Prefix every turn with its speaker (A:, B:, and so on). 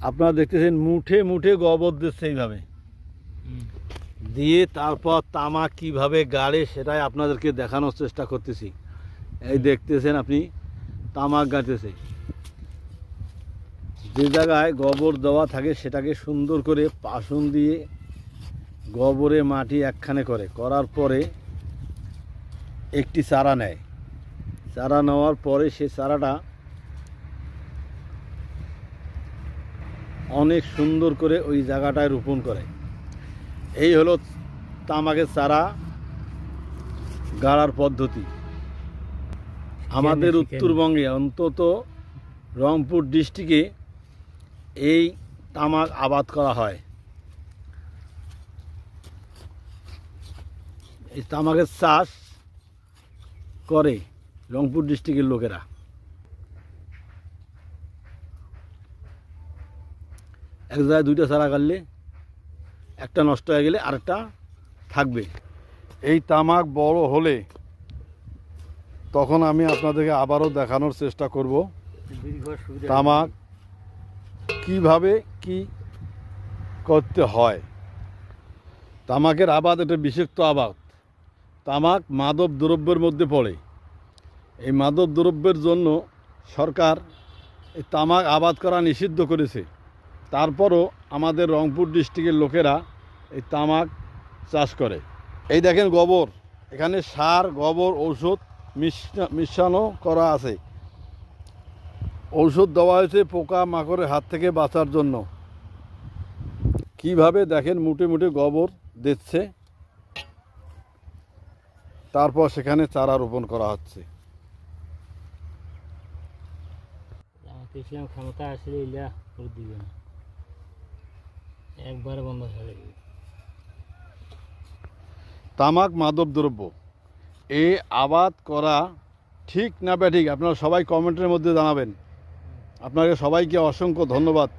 A: আপনারা দেখতেছেন মুঠে মুঠে গোবর দিচ্ছে এইভাবে। দিয়ে তারপর তামাক কীভাবে গাড়ে সেটাই আপনাদেরকে দেখানোর চেষ্টা করতেছি। এই দেখতেছেন আপনি তামাক গাঁটেছে যে জায়গায় গোবর দেওয়া থাকে সেটাকে সুন্দর করে পাসন দিয়ে গোবরে মাটি একখানে করে। করার পরে একটি চারা নেয়। চারা নেওয়ার পরে সে চারাটা অনেক সুন্দর করে ওই জায়গাটায় রোপণ করে। এই হলো তামাকের চারা গাড়ার পদ্ধতি। আমাদের উত্তরবঙ্গে অন্তত রংপুর ডিস্ট্রিক্টে এই তামাক আবাদ করা হয়। এই তামাকের চাষ করে রংপুর ডিস্ট্রিক্টের লোকেরা। এক জায়গায় দুইটা চারা কাটলে একটা নষ্ট হয়ে গেলে আরেকটা থাকবে। এই তামাক বড় হলে তখন আমি আপনাদেরকে আবারও দেখানোর চেষ্টা করব তামাক কীভাবে কি করতে হয়। তামাকের আবাদ এটা বিষাক্ত আবাদ। তামাক মাদক দ্রব্যের মধ্যে পড়ে। এই মাদক দ্রব্যের জন্য সরকার এই তামাক আবাদ করা নিষিদ্ধ করেছে। তারপরও আমাদের রংপুর ডিস্ট্রিক্টের লোকেরা এই তামাক চাষ করে। এই দেখেন গোবর, এখানে সার, গোবর, ঔষধ মিশা- মিশানো করা আছে। ঔষধ দেওয়া হয়েছে পোকা মাকড়ের হাত থেকে বাঁচার জন্য। কীভাবে দেখেন মুটে মুটে গোবর দিচ্ছে। তারপর সেখানে চারা রোপণ করা হচ্ছে।
B: ক্ষমতা আসলে ইলা করে দিবে না। একবারে বন্ধ হয়ে
A: তামাক মাদক দ্রব্য। এ আবাদ করা ঠিক না ব্যাঠিক? আপনারা সবাই কমেন্টের মধ্যে জানাবেন। আপনাকে সবাইকে অসংখ্য ধন্যবাদ।